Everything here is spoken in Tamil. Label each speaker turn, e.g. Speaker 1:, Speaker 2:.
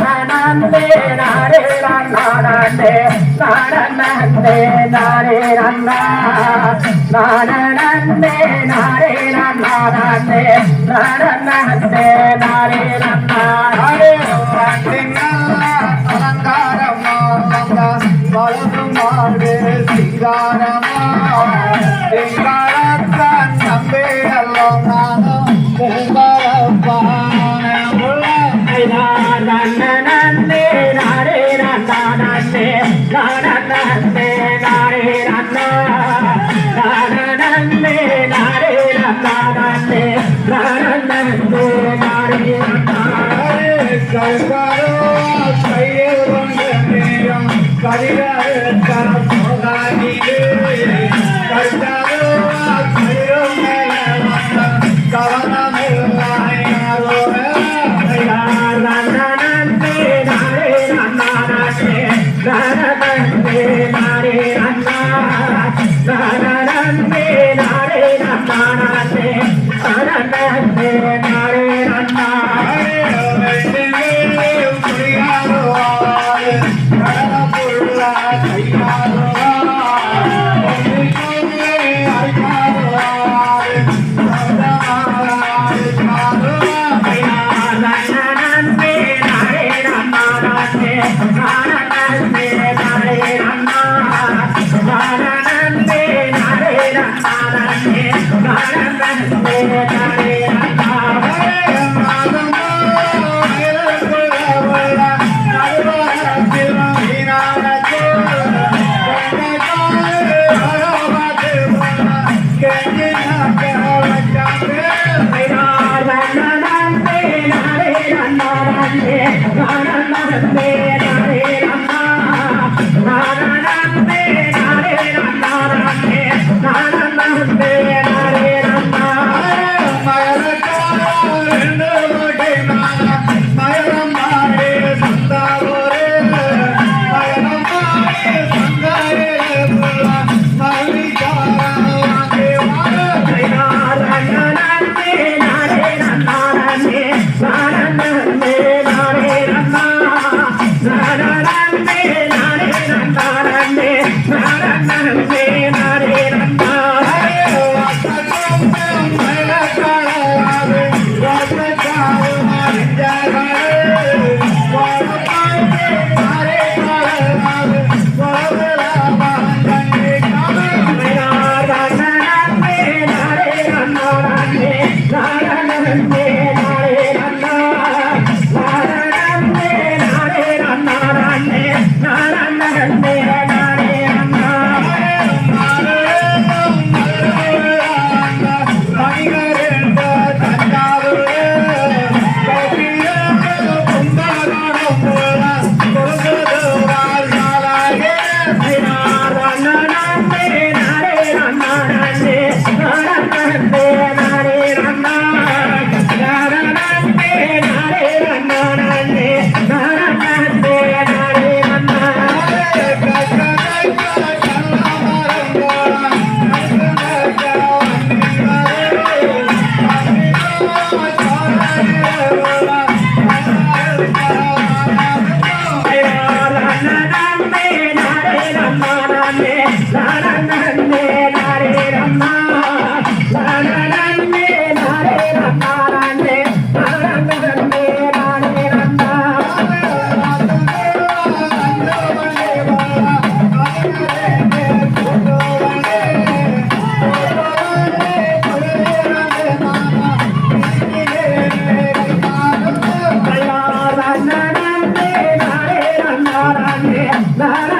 Speaker 1: நன்னே நாரே நன்னானே நானே நாரே நன்னா நானே நாரே நன்னானே நானே நாரே நன்னா நன்னே நன்னானே நானே நாரே நன்னா நானே நாரே நன்னானே நானே. நாரே I'm not a man. Bye.